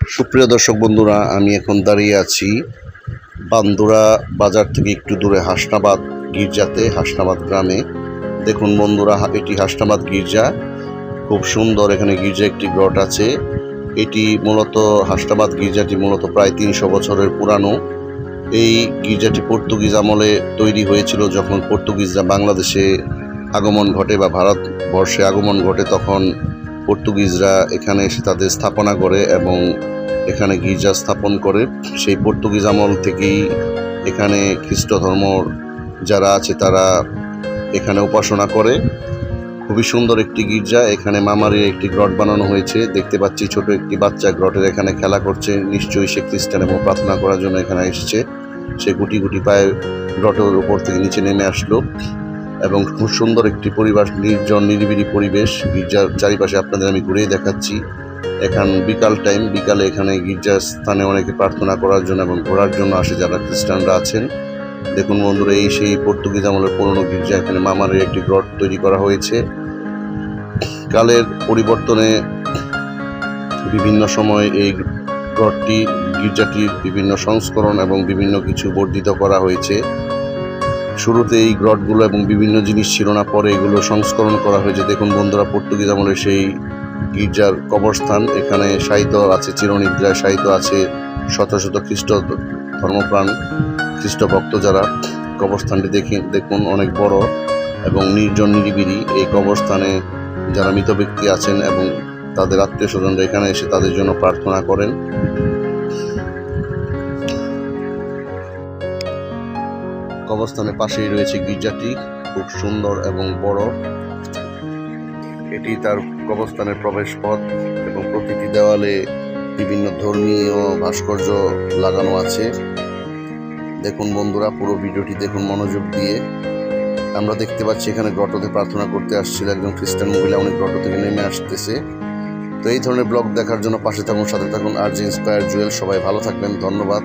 সুপ্রিয় দর্শক বন্ধুরা, আমি এখন দাঁড়িয়ে আছি বান্দুরা বাজার থেকে একটু দূরে হাসনাবাদ গির্জাতে, হাসনাবাদ গ্রামে। দেখুন বন্ধুরা, এটি হাসনাবাদ গির্জা। খুব সুন্দর এখানে গির্জা একটি গ্রট আছে। এটি মূলত হাসনাবাদ গির্জাটি মূলত প্রায় তিনশো বছরের পুরানো। এই গির্জাটি পর্তুগিজ আমলে তৈরি হয়েছিল যখন পর্তুগিজরা বাংলাদেশে আগমন ঘটে বা ভারতবর্ষে আগমন ঘটে তখন পর্তুগিজরা এখানে এসে তাদের স্থাপনা করে এবং এখানে গির্জা স্থাপন করে। সেই পর্তুগিজ আমল থেকেই এখানে খ্রিস্ট ধর্ম যারা আছে তারা এখানে উপাসনা করে। খুবই সুন্দর একটি গির্জা। এখানে মামারির একটি গ্রট বানানো হয়েছে। দেখতে পাচ্ছি ছোট একটি বাচ্চা গ্রটের এখানে খেলা করছে। নিশ্চয়ই সে খ্রিস্টান এবং প্রার্থনা করার জন্য এখানে এসেছে। সে গুটি গুটি পায়ে গ্রটের উপর থেকে নিচে নেমে আসলো। এবং খুব সুন্দর একটি পরিবেশ, নির্জন, নিরিবিলি পরিবেশ। গির্জার চারিপাশে আপনাদের আমি ঘুরেই দেখাচ্ছি। এখন বিকাল টাইম বিকালে এখানে গির্জার স্থানে অনেকে প্রার্থনা করার জন্য এবং ঘোরার জন্য আসে যারা খ্রিস্টানরা আছেন। দেখুন বন্ধুরা, এই সেই পর্তুগিজ আমলের পুরনো গির্জা, এখানে মামারের একটি গ্রট তৈরি করা হয়েছে। কালের পরিবর্তনে বিভিন্ন সময় এই গ্রটটি গির্জাটির বিভিন্ন সংস্করণ এবং বিভিন্ন কিছু বর্ধিত করা হয়েছে। শুরুতে এই গ্রটগুলো এবং বিভিন্ন জিনিস ছিল না, পরে এগুলো সংস্করণ করা হয়েছে। দেখুন বন্ধুরা, পর্তুগিজ আমলের সেই গির্জার কবরস্থান। এখানে সাহিত্য আছে চিরনিদ্রায় সাহিত্য আছে, শত শত খ্রিস্ট ধর্মপ্রাণ, খ্রিস্ট ভক্ত যারা কবরস্থানটি দেখে, দেখুন অনেক বড় এবং নির্জন নিরিবিলি। এই কবরস্থানে যারা মৃত ব্যক্তি আছেন এবং তাদের আত্মীয় স্বজনরা এখানে এসে তাদের জন্য প্রার্থনা করেন। কবরস্থানের পাশেই রয়েছে গির্জাটি, খুব সুন্দর এবং বড়। এটি তার কবরস্থানের প্রবেশ পথ এবং প্রতিটি দেওয়ালে বিভিন্ন ধর্মীয় ভাস্কর্য লাগানো আছে। দেখুন বন্ধুরা, পুরো ভিডিওটি দেখুন মনোযোগ দিয়ে। আমরা দেখতে পাচ্ছি এখানে গ্রটোতে প্রার্থনা করতে আসছিল একজন খ্রিস্টান মহিলা, উনি গ্রটো থেকে নেমে আসতেছে। তো এই ধরনের ব্লগ দেখার জন্য পাশে থাকুন, সাথে থাকুন, আর জি ইন্সপায়ার জুয়েল সবাই ভালো থাকবেন, ধন্যবাদ।